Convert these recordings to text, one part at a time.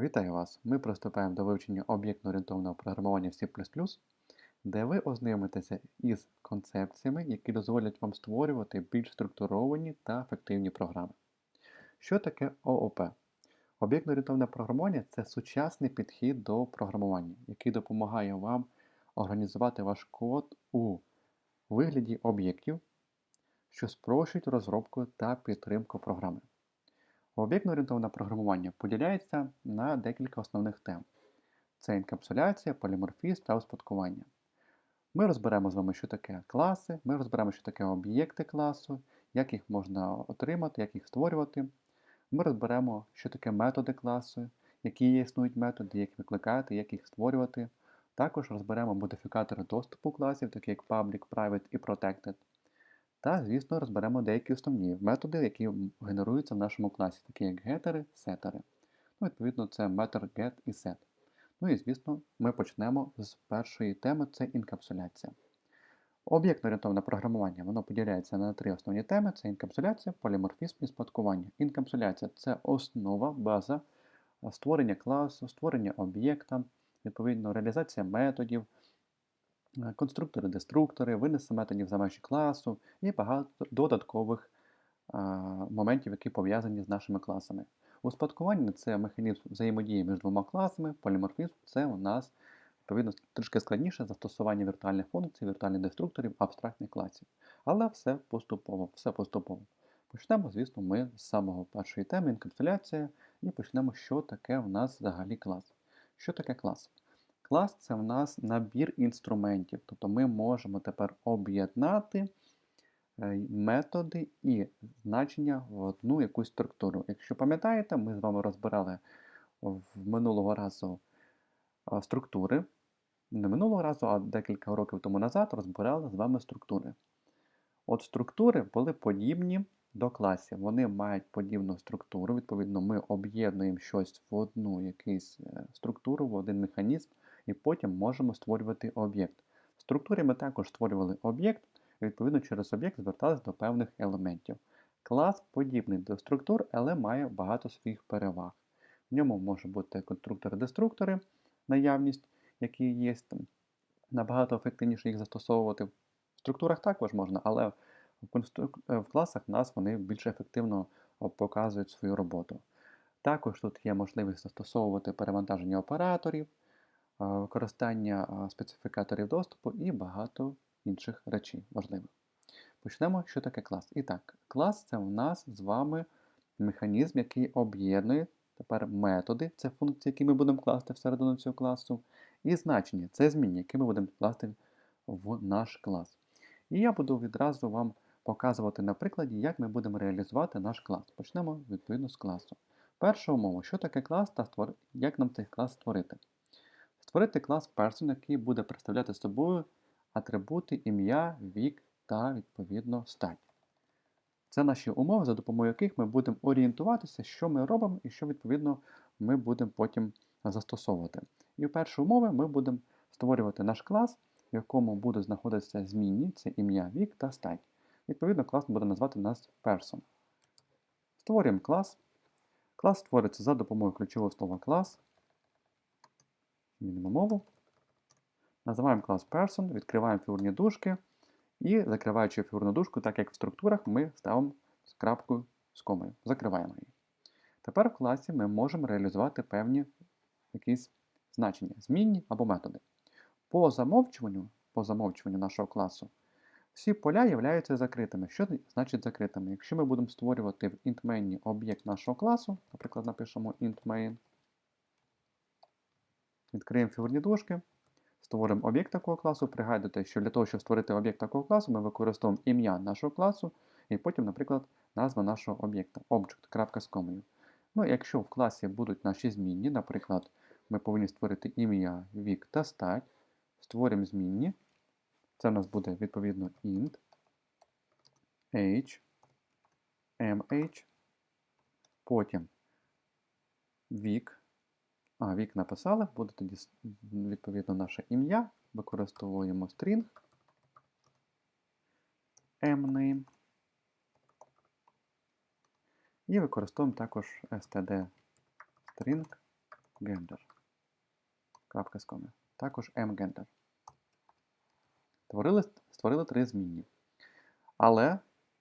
Вітаю вас! Ми приступаємо до вивчення об'єктно-орієнтовного програмування C++, де ви ознайомитеся із концепціями, які дозволять вам створювати більш структуровані та ефективні програми. Що таке ООП? Об'єктно-орієнтовне програмування це сучасний підхід до програмування, який допомагає вам організувати ваш код у вигляді об'єктів, що спрощують розробку та підтримку програми. Об'єктно-орієнтоване програмування поділяється на декілька основних тем: це інкапсуляція, поліморфізм та успадкування. Ми розберемо з вами, що таке класи, ми розберемо, що таке об'єкти класу, як їх можна отримати, як їх створювати. Ми розберемо, що таке методи класу, які існують методи, як викликати, як їх створювати. Також розберемо модифікатори доступу класів, такі як Public, Private і Protected. Та, звісно, розберемо деякі основні методи, які генеруються в нашому класі, такі як гетери, сетери. Ну, Відповідно, це метод get і set. Ну і, звісно, ми почнемо з першої теми це інкапсуляція. Об'єктно-орієнтовне програмування воно поділяється на три основні теми: це інкапсуляція, поліморфізм і спадкування. Інкапсуляція це основа, база створення класу, створення об'єкта, відповідно, реалізація методів. Е, конструктори, деструктори, винеси методів за межі класу і багато додаткових а, моментів, які пов'язані з нашими класами. Успадкування це механізм взаємодії між двома класами, поліморфізм це у нас відповідно трішки складніше застосування віртуальних функцій, віртуальних деструкторів, абстрактних класів. Але все поступово, все поступово. Почнемо, звісно, ми з самого першої теми інкапсуляція, і почнемо, що таке в нас взагалі клас. Що таке клас? Клас це в нас набір інструментів. Тобто ми можемо тепер об'єднати е, методи і значення в одну якусь структуру. Якщо пам'ятаєте, ми з вами розбирали в минулого разу структури. Не минулого разу, а декілька років тому назад розбирали з вами структури. От структури були подібні до класів. Вони мають подібну структуру. Відповідно, ми об'єднуємо щось в одну якусь е, структуру, в один механізм і потім можемо створювати об'єкт. В структурі ми також створювали об'єкт, і відповідно через об'єкт зверталися до певних елементів. Клас подібний до структур, але має багато своїх переваг. В ньому може бути конструктори-деструктори, наявність, які є набагато ефективніше їх застосовувати. В структурах також можна, але в, класах нас вони більш ефективно показують свою роботу. Також тут є можливість застосовувати перевантаження операторів, використання специфікаторів доступу і багато інших речей важливих. Почнемо, що таке клас. І так, клас це у нас з вами механізм, який об'єднує тепер методи, це функції, які ми будемо класти всередину цього класу, і значення це змінні, які ми будемо класти в наш клас. І я буду відразу вам показувати на прикладі, як ми будемо реалізувати наш клас. Почнемо відповідно з класу. Перша умова, що таке клас та як нам цей клас створити. Створити клас Person, який буде представляти собою атрибути ім'я, вік та, відповідно, стать. Це наші умови, за допомогою яких ми будемо орієнтуватися, що ми робимо і що, відповідно, ми будемо потім застосовувати. І в першій умові ми будемо створювати наш клас, в якому будуть знаходитися змінні, це ім'я, вік та стать. Відповідно, клас буде назвати нас Person. Створюємо клас. Клас створюється за допомогою ключового слова клас. Змінимо мову. Називаємо клас Person, відкриваємо фігурні дужки і закриваючи фігурну дужку, так як в структурах, ми ставимо крапку з комою. Закриваємо її. Тепер в класі ми можемо реалізувати певні якісь значення, змінні або методи. По замовчуванню, по замовчуванню нашого класу всі поля являються закритими. Що значить закритими? Якщо ми будемо створювати в int об'єкт нашого класу, наприклад, напишемо int main, Відкриємо фігурні дужки, створимо об'єкт такого класу. Пригадуйте, що для того, щоб створити об'єкт такого класу, ми використовуємо ім'я нашого класу і потім, наприклад, назва нашого об'єкта object, з комою. Ну, Якщо в класі будуть наші змінні, наприклад, ми повинні створити ім'я, вік та стать, створимо змінні. Це в нас буде відповідно int, age, mh, потім вік. А, вік написали, буде тоді відповідно наше ім'я. Використовуємо string mname. І використовуємо також std string gender. Крапка з коми. Також mgender. Створили, створили три змінні. Але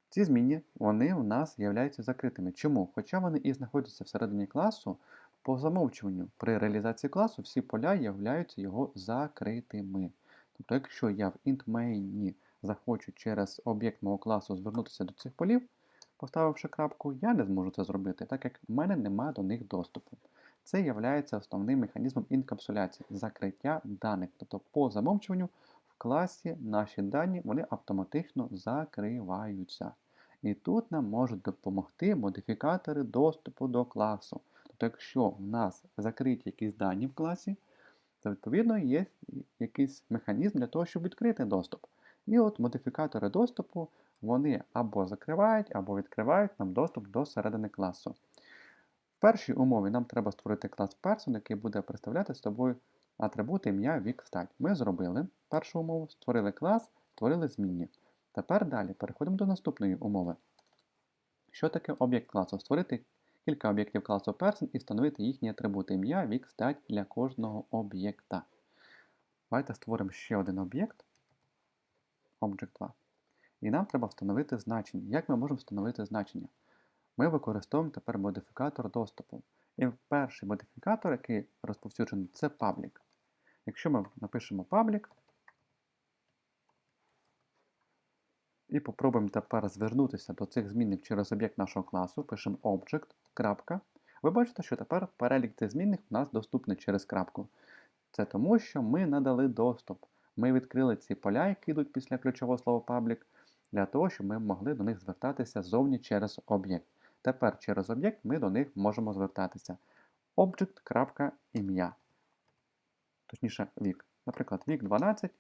ці змінні вони у нас являються закритими. Чому? Хоча вони і знаходяться всередині класу, по замовчуванню при реалізації класу всі поля являються його закритими. Тобто, якщо я в int захочу через об'єкт мого класу звернутися до цих полів, поставивши крапку, я не зможу це зробити, так як в мене немає до них доступу. Це є основним механізмом інкапсуляції, закриття даних. Тобто, по замовчуванню в класі наші дані вони автоматично закриваються. І тут нам можуть допомогти модифікатори доступу до класу. Тобто, якщо в нас закриті якісь дані в класі, то відповідно є якийсь механізм для того, щоб відкрити доступ. І от модифікатори доступу вони або закривають, або відкривають нам доступ до середини класу. В першій умові нам треба створити клас person, який буде представляти з собою атрибути ім'я, вік, стать. Ми зробили першу умову, створили клас, створили змінні. Тепер далі переходимо до наступної умови. Що таке об'єкт класу? Створити кілька об'єктів класу person і встановити їхні атрибути ім'я, вік, стать для кожного об'єкта. Давайте створимо ще один об'єкт. Object 2. І нам треба встановити значення. Як ми можемо встановити значення? Ми використовуємо тепер модифікатор доступу. І перший модифікатор, який розповсюджений, це паблік. Якщо ми напишемо паблік і попробуємо тепер звернутися до цих змінних через об'єкт нашого класу, пишемо object, крапка, ви бачите, що тепер перелік цих змінних у нас доступний через крапку. Це тому, що ми надали доступ. Ми відкрили ці поля, які йдуть після ключового слова public, для того, щоб ми могли до них звертатися зовні через об'єкт. Тепер через об'єкт ми до них можемо звертатися. Object.ім'я. Точніше, вік. Наприклад, вік 12.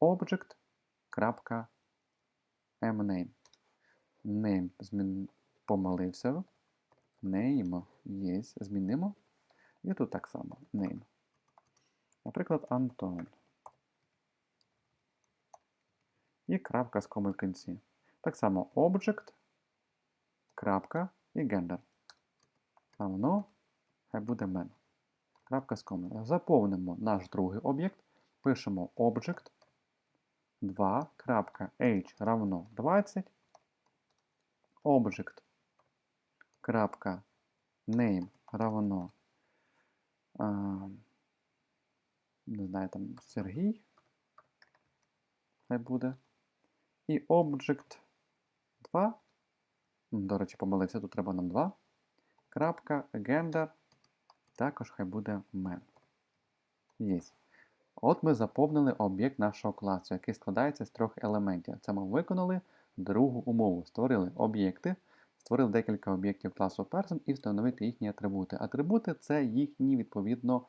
Object.mname. Name помилився. Name є. Змінимо. І тут так само. Name. Наприклад, Антон. І крапка з коми в кінці. Так само object, крапка і gender. А воно хай буде мен. Крапка з коми. Заповнимо наш другий об'єкт. Пишемо object 2.h равно 20. Object крапка name равно а, не знаю, там Сергій. Хай буде. І Object 2. До речі, помилився, тут треба нам 2. Крапка, gender. Також хай буде man. Є. От ми заповнили об'єкт нашого класу, який складається з трьох елементів. Це ми виконали другу умову. Створили об'єкти, створили декілька об'єктів класу person і встановити їхні атрибути. Атрибути це їхні, відповідно,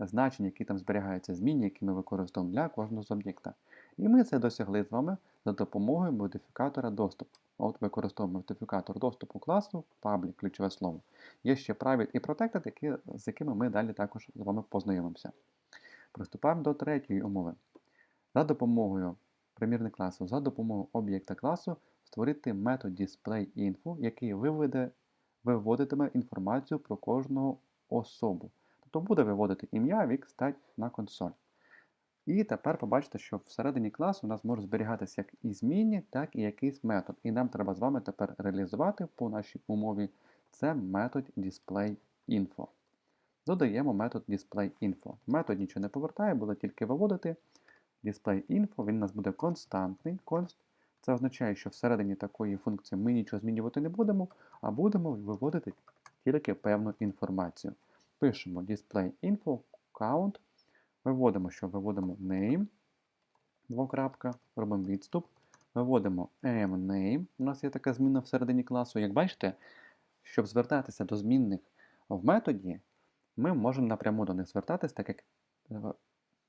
значення, які там зберігаються, змінні, які ми використовуємо для кожного з об'єкта. І ми це досягли з вами за допомогою модифікатора доступу. От використовуємо модифікатор доступу класу, public, ключове слово. Є ще private і protected, які, з якими ми далі також з вами познайомимося. Приступаємо до третьої умови. За допомогою примірних класу, за допомогою об'єкта класу створити метод displayInfo, який виведе, виводитиме інформацію про кожного особу. Тобто буде виводити ім'я, вік, стать на консоль. І тепер побачите, що всередині класу у нас може зберігатися як і змінні, так і якийсь метод. І нам треба з вами тепер реалізувати по нашій умові це метод displayInfo. Додаємо метод displayInfo. Метод нічого не повертає, буде тільки виводити. DisplayInfo, він у нас буде константний const. Це означає, що всередині такої функції ми нічого змінювати не будемо, а будемо виводити тільки певну інформацію. Пишемо displayInfo count Виводимо, що виводимо name, двокрапка, робимо відступ. Виводимо mName. У нас є така зміна всередині класу. Як бачите, щоб звертатися до змінних в методі, ми можемо напряму до них звертатися, так як е,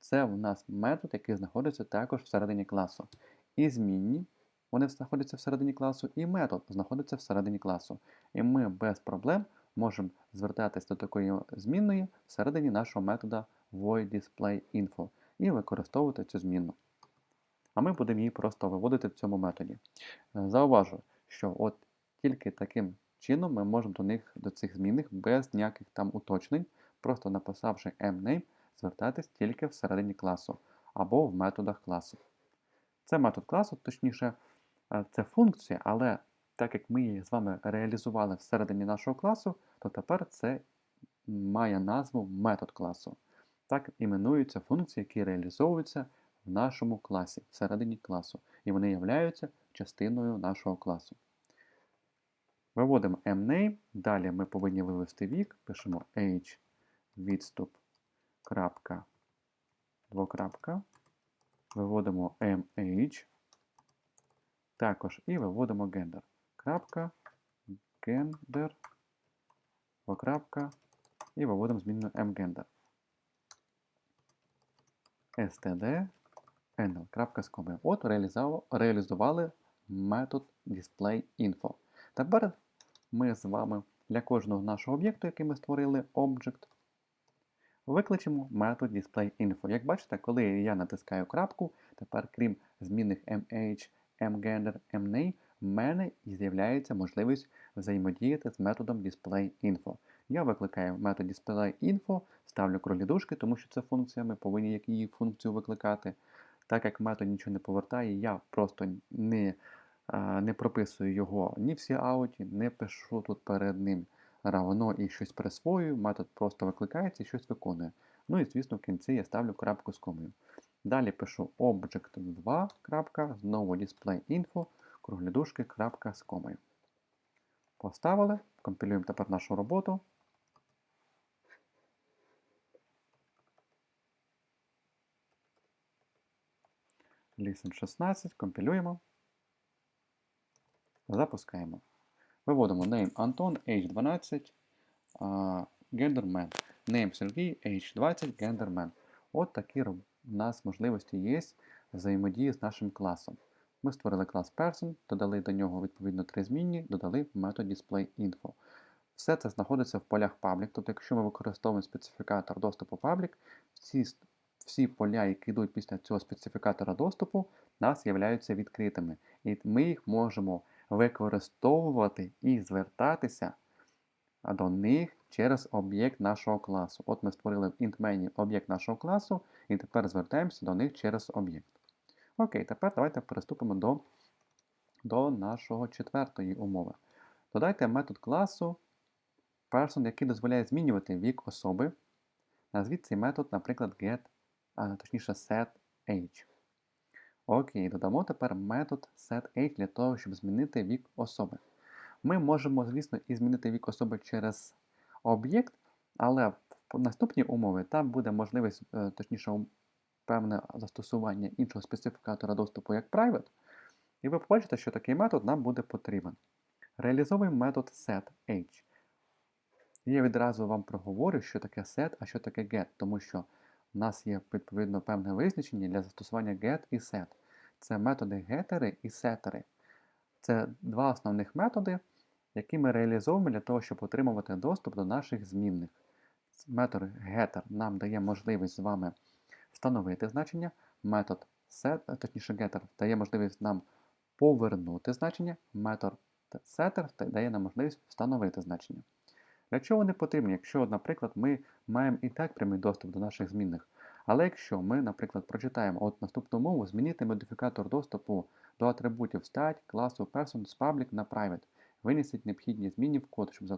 це у нас метод, який знаходиться також всередині класу. І змінні, вони знаходяться всередині класу, і метод знаходиться всередині класу. І ми без проблем можемо звертатися до такої змінної всередині нашого метода void display info і використовувати цю зміну. А ми будемо її просто виводити в цьому методі. Е, зауважу, що от тільки таким чином ми можемо до них, до цих змінних без ніяких там уточнень просто написавши mname, звертатись тільки всередині класу або в методах класу. Це метод класу, точніше, це функція, але так як ми її з вами реалізували всередині нашого класу, то тепер це має назву метод класу. Так іменуються функції, які реалізовуються в нашому класі, всередині класу. І вони являються частиною нашого класу. Виводимо mname, далі ми повинні вивести вік, пишемо age відступ крапка, двокрапка, виводимо mh, також і виводимо gender. Крапка, gender, двокрапка, і виводимо змінну mgender. std NL. Крапка з. От реалізували метод displayInfo. Тепер ми з вами для кожного нашого об'єкту, який ми створили Object, викличемо метод displayInfo. Як бачите, коли я натискаю крапку, тепер крім змінних MH, mGender, mName, в мене і з'являється можливість взаємодіяти з методом displayInfo. Я викликаю метод displayInfo, ставлю кролі дужки, тому що це функція, ми повинні її функцію викликати. Так як метод нічого не повертає, я просто не не прописую його ні в ауті, не пишу тут перед ним равно і щось присвоюю, метод просто викликається і щось виконує. Ну і, звісно, в кінці я ставлю крапку з комою. Далі пишу object2, крапка, знову displayInfo, круглі дужки, крапка з комою. Поставили, компілюємо тепер нашу роботу. Listen 16, компілюємо. Запускаємо. Виводимо name Anton, H12, uh, genderman. Name Сергій, H20, genderman. От такі у нас можливості є взаємодії з нашим класом. Ми створили клас Person, додали до нього відповідно три змінні, додали метод displayInfo. Все це знаходиться в полях Public. Тобто, якщо ми використовуємо специфікатор доступу Public, всі всі поля, які йдуть після цього специфікатора доступу, у нас являються відкритими. І ми їх можемо використовувати і звертатися до них через об'єкт нашого класу. От ми створили в IntMenu об'єкт нашого класу, і тепер звертаємося до них через об'єкт. Окей, тепер давайте приступимо до, до нашого четвертої умови. Додайте метод класу person, який дозволяє змінювати вік особи. Назвіть цей метод, наприклад, get а точніше setAge. Окей, додамо тепер метод setAge для того, щоб змінити вік особи. Ми можемо, звісно, і змінити вік особи через об'єкт, але в наступній умові там буде можливість, е, точніше, певне застосування іншого специфікатора доступу як private. І ви побачите, що такий метод нам буде потрібен. Реалізовуємо метод setAge. Я відразу вам проговорю, що таке set, а що таке get, тому що у нас є відповідно певне визначення для застосування get і set. Це методи гетери і сетери. Це два основних методи, які ми реалізовуємо для того, щоб отримувати доступ до наших змінних. Метод getter нам дає можливість з вами встановити значення. Метод set, точніше getter дає можливість нам повернути значення. Метод setter дає нам можливість встановити значення. Для чого вони потрібні? Якщо, наприклад, ми маємо і так прямий доступ до наших змінних. Але якщо ми, наприклад, прочитаємо от наступну мову, змінити модифікатор доступу до атрибутів стать, класу person з public на private, винесіть необхідні зміни в код, щоб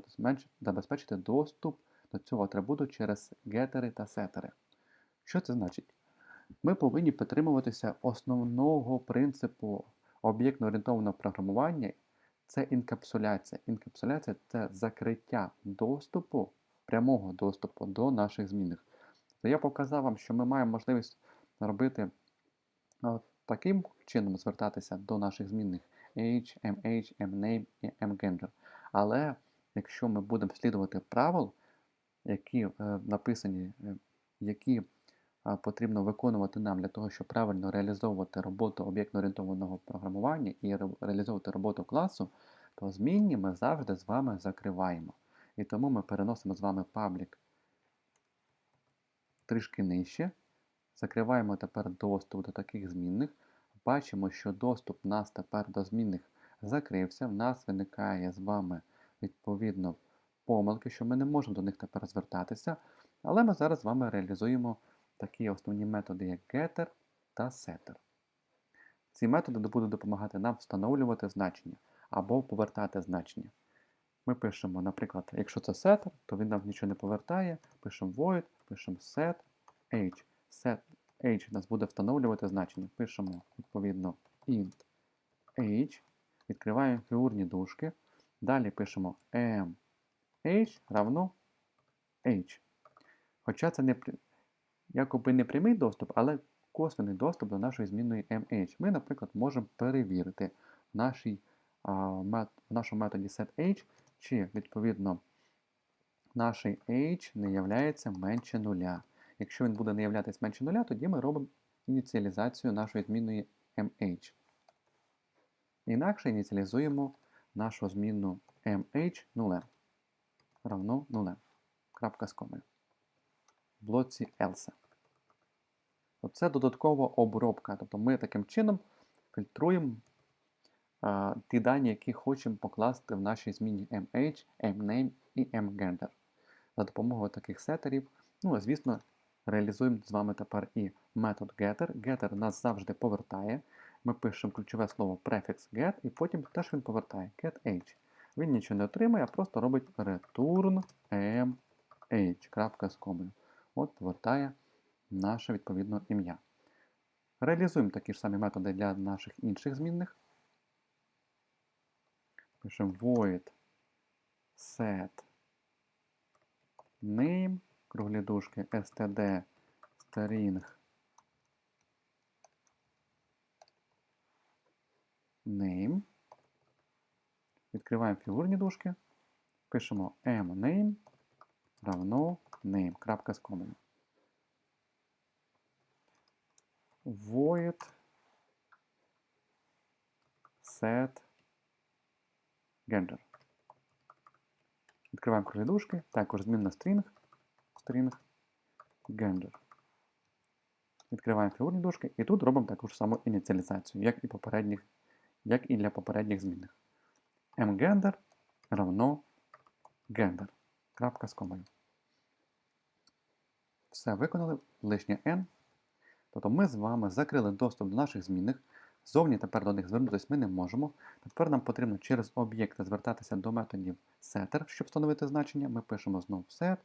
забезпечити доступ до цього атрибуту через гетери та сетери. Що це значить? Ми повинні підтримуватися основного принципу об'єктно-орієнтованого програмування це інкапсуляція. Інкапсуляція це закриття доступу, прямого доступу до наших змінних. Я показав вам, що ми маємо можливість робити таким чином звертатися до наших змінних H, MH, MName і MGender. Але якщо ми будемо слідувати правил, які е, написані, е, які е, потрібно виконувати нам для того, щоб правильно реалізовувати роботу об'єктно-орієнтованого програмування і ре реалізовувати роботу класу, то змінні ми завжди з вами закриваємо. І тому ми переносимо з вами паблік трішки нижче. Закриваємо тепер доступ до таких змінних. Бачимо, що доступ нас тепер до змінних закрився. В нас виникає з вами, відповідно, помилки, що ми не можемо до них тепер звертатися. Але ми зараз з вами реалізуємо такі основні методи, як getter та setter. Ці методи будуть допомагати нам встановлювати значення або повертати значення. Ми пишемо, наприклад, якщо це setter, то він нам нічого не повертає. Пишемо void, пишемо set h. Set h у нас буде встановлювати значення. Пишемо, відповідно, int h, відкриваємо фігурні дужки. Далі пишемо m h равно h. Хоча це не якоби не прямий доступ, але косвений доступ до нашої змінної mh. Ми, наприклад, можемо перевірити в, нашій, а, мет, в нашому методі setH, чи відповідно наш h не являється менше нуля. Якщо він буде не являтися менше нуля, тоді ми робимо ініціалізацію нашої змінної mh. Інакше ініціалізуємо нашу змінну mh нулем. Равно нулем. Крапка з комою. В блоці else. Оце додаткова обробка. Тобто ми таким чином фільтруємо а, ті дані, які хочемо покласти в нашій зміні mh, mname і mgender. За допомогою таких сетерів, ну, звісно, реалізуємо з вами тепер і метод getter. Getter нас завжди повертає. Ми пишемо ключове слово префікс get, і потім теж він повертає getH. Він нічого не отримує, а просто робить return mh, з комою. От повертає наше відповідно ім'я. Реалізуємо такі ж самі методи для наших інших змінних. Пишемо void set name, круглі дужки, std string name. Відкриваємо фігурні дужки, пишемо mname равно name, крапка з комою. void. Set. Gender. Відкриваємо круглі дужки, також змінна string, string gender. Відкриваємо фігурні дужки і тут робимо таку ж саму ініціалізацію, як і, попередніх, як і для попередніх змінних. mgender равно gender. Крапка з комою. Все виконали, лишнє n. Тобто ми з вами закрили доступ до наших змінних. Зовні тепер до них звернутися ми не можемо. Тепер нам потрібно через об'єкти звертатися до методів setter, щоб встановити значення. Ми пишемо знову set.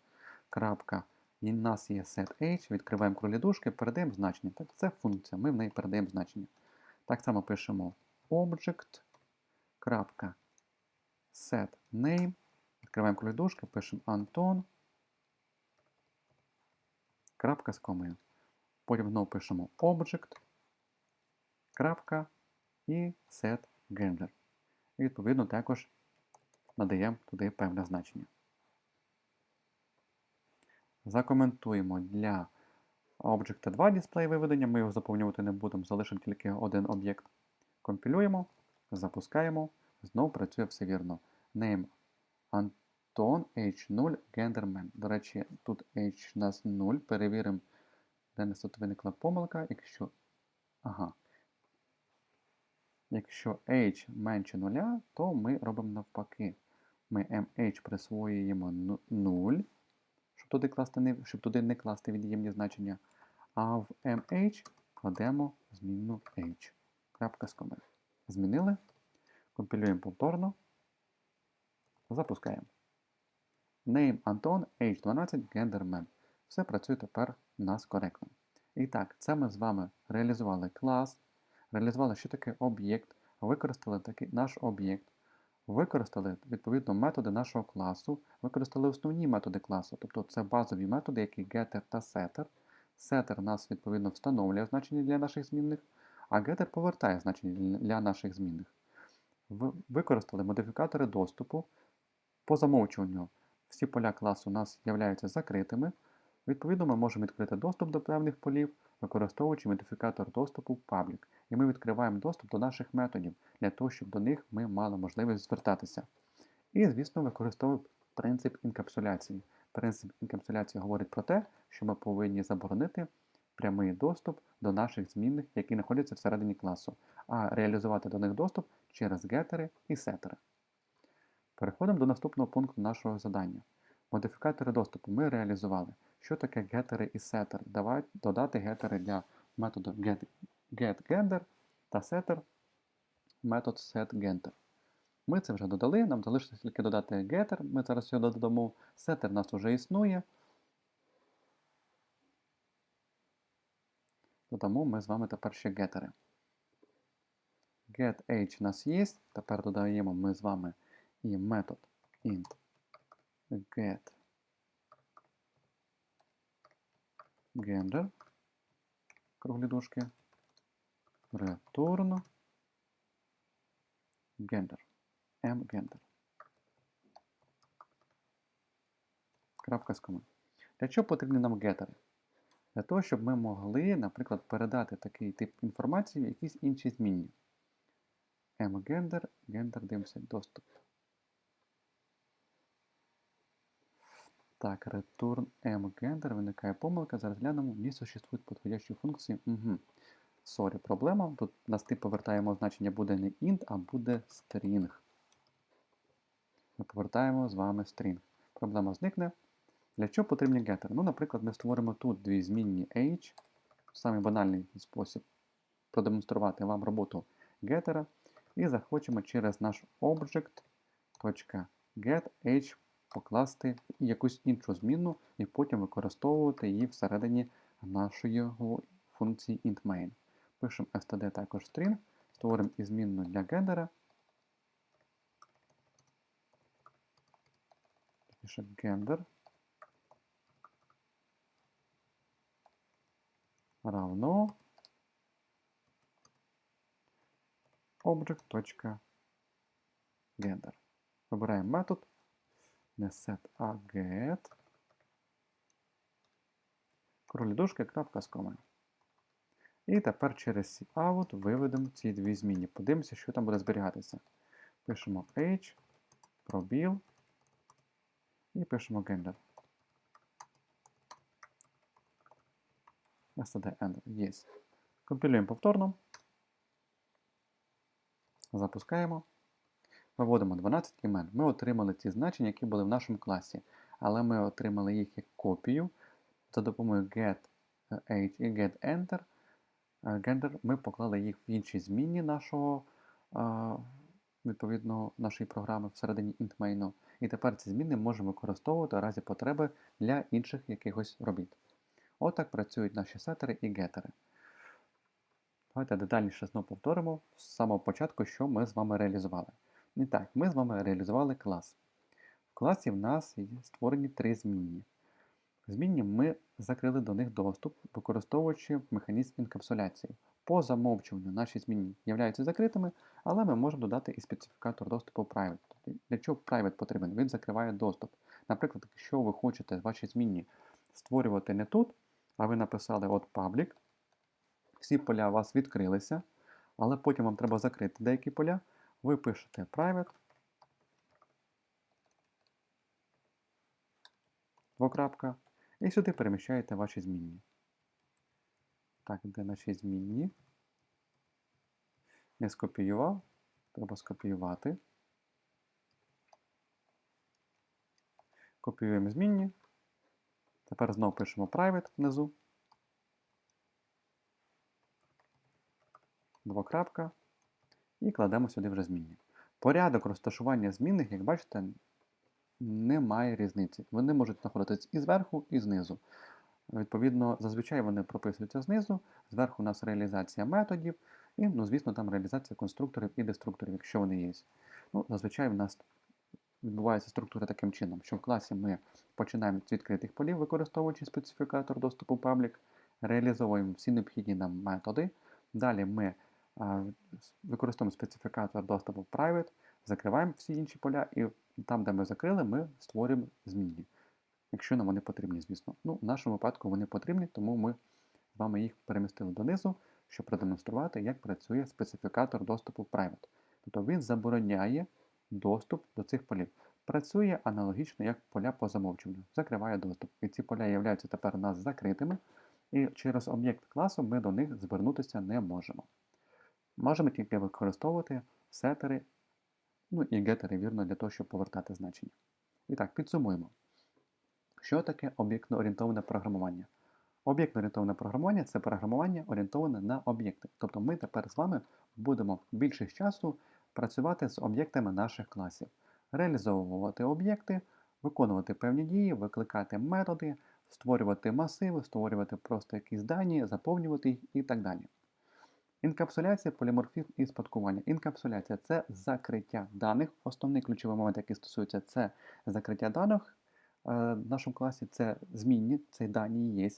Крапка, І в нас є setH, відкриваємо кролі дужки, передаємо значення. Так, Це функція, ми в неї передаємо значення. Так само пишемо object. крапка, set name. Відкриваємо кролі дужки, пишемо Anton. Крапка з комою. Потім знову пишемо object, крапка і set gender. І відповідно також надаємо туди певне значення. Закоментуємо для Object 2 дисплей виведення, ми його заповнювати не будемо, залишимо тільки один об'єкт. Компілюємо, запускаємо, знову працює все вірно. Name Anton H0 Genderman. До речі, тут H у нас 0. Перевіримо, де нас тут виникла помилка. Якщо. Ага. Якщо h менше 0, то ми робимо навпаки. Ми mh присвоюємо 0, щоб туди, класти не, щоб туди не класти від'ємні значення. А в mh кладемо змінну h. Крапка з комою. Змінили. Компілюємо повторно. Запускаємо. Name Anton H12 Genderman. Все працює тепер у нас коректно. І так, це ми з вами реалізували клас, реалізували, що таке об'єкт, використали такий наш об'єкт, використали відповідно методи нашого класу, використали основні методи класу, тобто це базові методи, які getter та setter. Setter нас відповідно встановлює значення для наших змінних, а getter повертає значення для наших змінних. Використали модифікатори доступу. По замовчуванню всі поля класу у нас являються закритими. Відповідно, ми можемо відкрити доступ до певних полів, використовуючи модифікатор доступу Public. І ми відкриваємо доступ до наших методів, для того, щоб до них ми мали можливість звертатися. І, звісно, використовуємо принцип інкапсуляції. Принцип інкапсуляції говорить про те, що ми повинні заборонити прямий доступ до наших змінних, які знаходяться всередині класу, а реалізувати до них доступ через гетери і сетери. Переходимо до наступного пункту нашого задання. Модифікатори доступу ми реалізували. Що таке гетери і сетери. Давайте додати гетери для методу get, getGender та setter метод setGender. Ми це вже додали, нам залишилось тільки додати getter, ми зараз його додамо. Setter у нас вже існує. Додамо ми з вами тепер ще гетери. GetH у нас є. Тепер додаємо ми з вами і метод int get gender, круглі дужки, return gender, mgender. Крапка з коми. Для чого потрібні нам гетери? Для того, щоб ми могли, наприклад, передати такий тип інформації в якісь інші змінні. mgender, гендер, дивимося, доступ. Так, return mgender, виникає помилка, зараз глянемо, не существует подходящої функції. Угу. Сорі, проблема. Тут нас тип повертаємо значення буде не int, а буде string. Ми повертаємо з вами string. Проблема зникне. Для чого потрібні getter? Ну, наприклад, ми створимо тут дві змінні age, самий банальний спосіб продемонструвати вам роботу гетера, і захочемо через наш object.getAge покласти якусь іншу зміну і потім використовувати її всередині нашої функції intMain. Пишемо std також string, створимо і змінну для гендера. Пишемо gender равно object.gender. Вибираємо метод не set, get. Кролі дужки, крапка з. І тепер через cout виведемо ці дві зміни. Подивимося, що там буде зберігатися. Пишемо age, пробіл і пишемо gender. std ender. Є. Компілюємо повторно. Запускаємо. Виводимо 12 імен. Ми отримали ці значення, які були в нашому класі. Але ми отримали їх як копію за допомогою getH і getEnter. Gender ми поклали їх в іншій зміні нашого, відповідно, нашої програми всередині intMain. І тепер ці зміни можемо використовувати у разі потреби для інших якихось робіт. Отак працюють наші сетери і гетери. Давайте детальніше знову повторимо з самого початку, що ми з вами реалізували. І так, ми з вами реалізували клас. В класі в нас створені три змінні. Змінні ми закрили до них доступ, використовуючи механізм інкапсуляції. По замовчуванню наші змінні являються закритими, але ми можемо додати і специфікатор доступу private. Для чого private потрібен? Він закриває доступ. Наприклад, якщо ви хочете ваші змінні створювати не тут, а ви написали от public, всі поля у вас відкрилися, але потім вам треба закрити деякі поля, ви пишете private, двокрапка, і сюди переміщаєте ваші змінні. Так, де наші змінні? Не скопіював, треба скопіювати. Копіюємо змінні. Тепер знову пишемо private внизу. Двокрапка. І кладемо сюди вже змінні. Порядок розташування змінних, як бачите, немає різниці. Вони можуть знаходитись і зверху, і знизу. Відповідно, зазвичай вони прописуються знизу, зверху у нас реалізація методів, і, ну, звісно, там реалізація конструкторів і деструкторів, якщо вони є. Ну, Зазвичай в нас відбувається структура таким чином, що в класі ми починаємо з відкритих полів, використовуючи специфікатор доступу public, реалізовуємо всі необхідні нам методи. Далі ми використовуємо специфікатор доступу private, закриваємо всі інші поля, і там, де ми закрили, ми створюємо змінні. Якщо нам вони потрібні, звісно. Ну, В нашому випадку вони потрібні, тому ми з вами їх перемістили донизу, щоб продемонструвати, як працює специфікатор доступу private. Тобто він забороняє доступ до цих полів. Працює аналогічно, як поля по замовчуванню. Закриває доступ. І ці поля являються тепер у нас закритими, і через об'єкт класу ми до них звернутися не можемо. Можемо тільки використовувати сетери, ну і гетери, вірно, для того, щоб повертати значення. І так, підсумуємо. Що таке об'єктно-орієнтоване програмування? Об'єктно-орієнтоване програмування це програмування орієнтоване на об'єкти. Тобто ми тепер з вами будемо більшість часу працювати з об'єктами наших класів, реалізовувати об'єкти, виконувати певні дії, викликати методи, створювати масиви, створювати просто якісь дані, заповнювати їх і так далі. Інкапсуляція, поліморфізм і спадкування. Інкапсуляція це закриття даних. Основний ключовий момент, який стосується, це закриття даних. Е, В нашому класі це змінні, це дані є.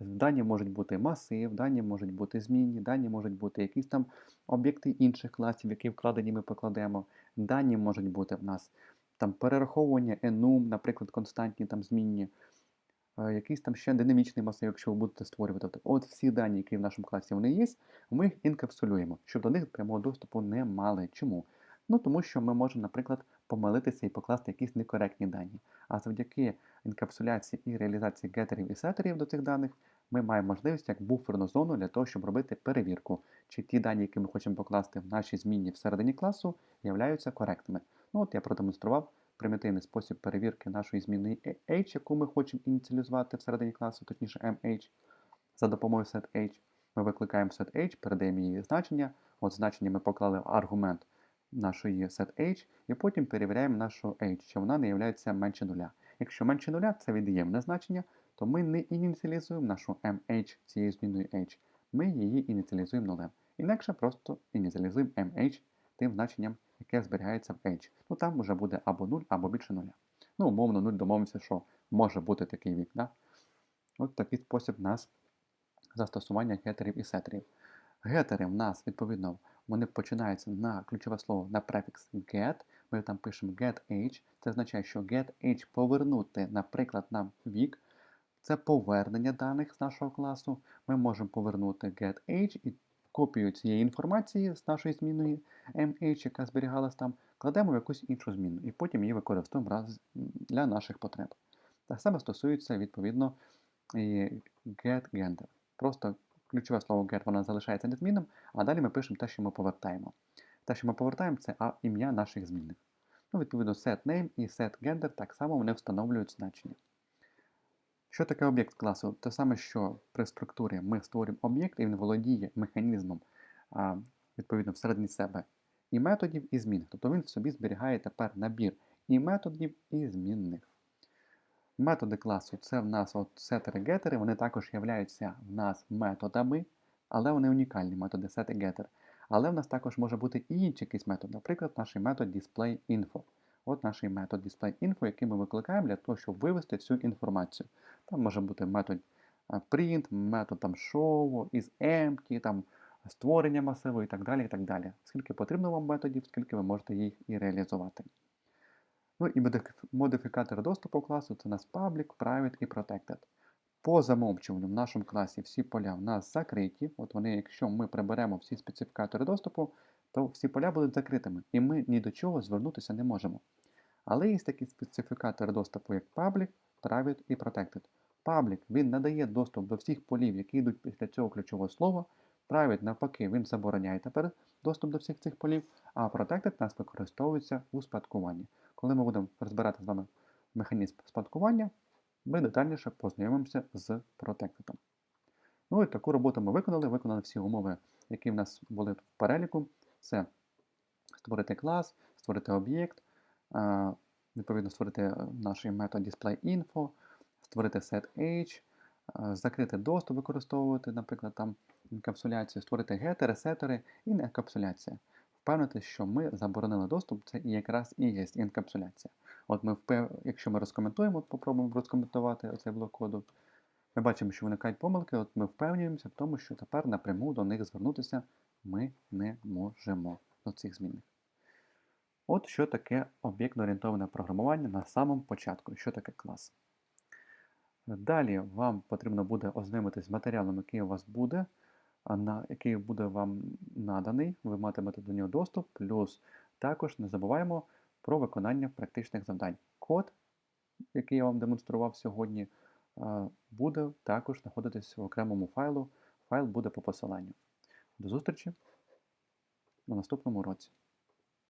Дані можуть бути масив, дані можуть бути змінні, дані можуть бути якісь там об'єкти інших класів, які вкладені ми покладемо. Дані можуть бути в нас там перераховування enum, наприклад, константні там змінні, якийсь там ще динамічний масив, якщо ви будете створювати. Тобто, От всі дані, які в нашому класі вони є, ми їх інкапсулюємо, щоб до них прямого доступу не мали. Чому? Ну тому що ми можемо, наприклад, помилитися і покласти якісь некоректні дані. А завдяки інкапсуляції і реалізації гетерів і сетерів до цих даних ми маємо можливість як буферну зону для того, щоб робити перевірку, чи ті дані, які ми хочемо покласти в наші змінні всередині класу, являються коректними. Ну от я продемонстрував примітивний спосіб перевірки нашої змінної H, яку ми хочемо ініціалізувати всередині класу, точніше MH, за допомогою setH. Ми викликаємо setH, передаємо її значення. От значення ми поклали аргумент нашої setH, і потім перевіряємо нашу H, що вона не є менше нуля. Якщо менше нуля, це від'ємне значення, то ми не ініціалізуємо нашу MH цією зміною H, ми її ініціалізуємо нулем. Інакше просто ініціалізуємо MH тим значенням, яке зберігається в H. Ну там вже буде або 0, або більше нуля. Ну, умовно, 0 домовимося, що може бути такий вік. Да? От такий спосіб у нас застосування гетерів і сетерів. Гетери в нас, відповідно, вони починаються на ключове слово на префікс get. Ми там пишемо getH. Це означає, що getH повернути, наприклад, нам вік. Це повернення даних з нашого класу. Ми можемо повернути getH і копію цієї інформації з нашої змінної MH, яка зберігалась там, кладемо в якусь іншу зміну і потім її використовуємо раз для наших потреб. Так само стосується, відповідно, get-gender. Просто ключове слово get воно залишається незмінним, а далі ми пишемо те, що ми повертаємо. Те, що ми повертаємо, це ім'я наших змінних. Ну, Відповідно, setName і setGender так само вони встановлюють значення. Що таке об'єкт класу? Те саме, що при структурі ми створюємо об'єкт, і він володіє механізмом, відповідно, всередині себе і методів, і змін. Тобто він в собі зберігає тепер набір і методів, і змінних. Методи класу це в нас от сетери-гетери, вони також являються в нас методами, але вони унікальні методи і getter. Але в нас також може бути і інший якийсь метод, наприклад, наш метод displayInfo. От наш метод displayInfo, який ми викликаємо для того, щоб вивести цю інформацію. Там може бути метод print, метод там show, is empty, там створення масиву і так далі. і так далі. Скільки потрібно вам методів, скільки ви можете їх і реалізувати. Ну і модифікатори доступу класу це у нас Public, Private і Protected. По замовчуванню в нашому класі всі поля в нас закриті. От вони, якщо ми приберемо всі специфікатори доступу, то всі поля будуть закритими, і ми ні до чого звернутися не можемо. Але є такі специфікатори доступу, як Public, Private і Protected. Public він надає доступ до всіх полів, які йдуть після цього ключового слова. Private, навпаки, він забороняє тепер доступ до всіх цих полів, а Protected нас використовується у спадкуванні. Коли ми будемо розбирати з вами механізм спадкування, ми детальніше познайомимося з Protected. Ну і таку роботу ми виконали, виконали всі умови, які в нас були в переліку. Це створити клас, створити об'єкт, відповідно створити наш метод displayInfo, створити setH, закрити доступ, використовувати, наприклад, там інкапсуляцію, створити гетери, сетери і інкапсуляція. Впевнити, що ми заборонили доступ, це і якраз і є інкапсуляція. От ми впев... Якщо ми розкоментуємо, от попробуємо розкоментувати оцей блок коду, ми бачимо, що виникають помилки, от ми впевнюємося в тому, що тепер напряму до них звернутися ми не можемо до цих змінних. От що таке об'єктно-орієнтоване програмування на самому початку, що таке клас. Далі вам потрібно буде ознайомитись з матеріалом, який у вас буде, на, який буде вам наданий, ви матимете до нього доступ, плюс також не забуваємо про виконання практичних завдань. Код, який я вам демонстрував сьогодні, буде також знаходитись в окремому файлу. Файл буде по посиланню. До зустрічі на наступному уроці.